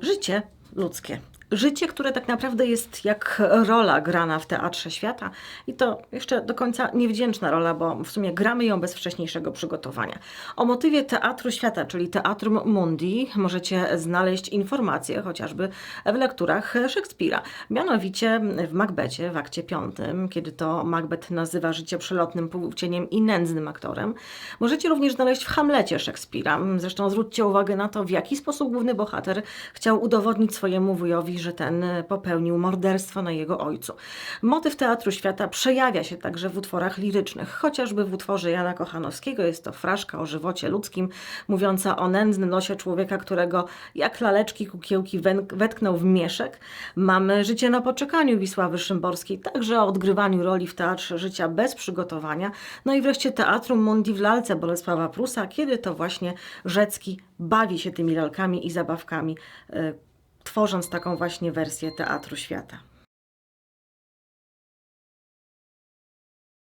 Życie ludzkie. Życie, które tak naprawdę jest jak rola grana w teatrze świata i to jeszcze do końca niewdzięczna rola, bo w sumie gramy ją bez wcześniejszego przygotowania. O motywie Teatru Świata, czyli Teatrum Mundi, możecie znaleźć informacje chociażby w lekturach Szekspira. Mianowicie w Macbecie, w akcie piątym, kiedy to Macbeth nazywa życie przelotnym półcieniem i nędznym aktorem. Możecie również znaleźć w Hamlecie Szekspira. Zresztą zwróćcie uwagę na to, w jaki sposób główny bohater chciał udowodnić swojemu wujowi, że ten popełnił morderstwo na jego ojcu. Motyw Teatru Świata przejawia się także w utworach lirycznych, chociażby w utworze Jana Kochanowskiego jest to fraszka o żywocie ludzkim, mówiąca o nędznym losie człowieka, którego jak laleczki kukiełki wetknął w mieszek. Mamy Życie na poczekaniu Wisławy Szymborskiej, także o odgrywaniu roli w teatrze życia bez przygotowania. No i wreszcie Teatrum Mundi w lalce Bolesława Prusa, kiedy to właśnie Rzecki bawi się tymi lalkami i zabawkami, e, tworząc taką właśnie wersję Teatru Świata.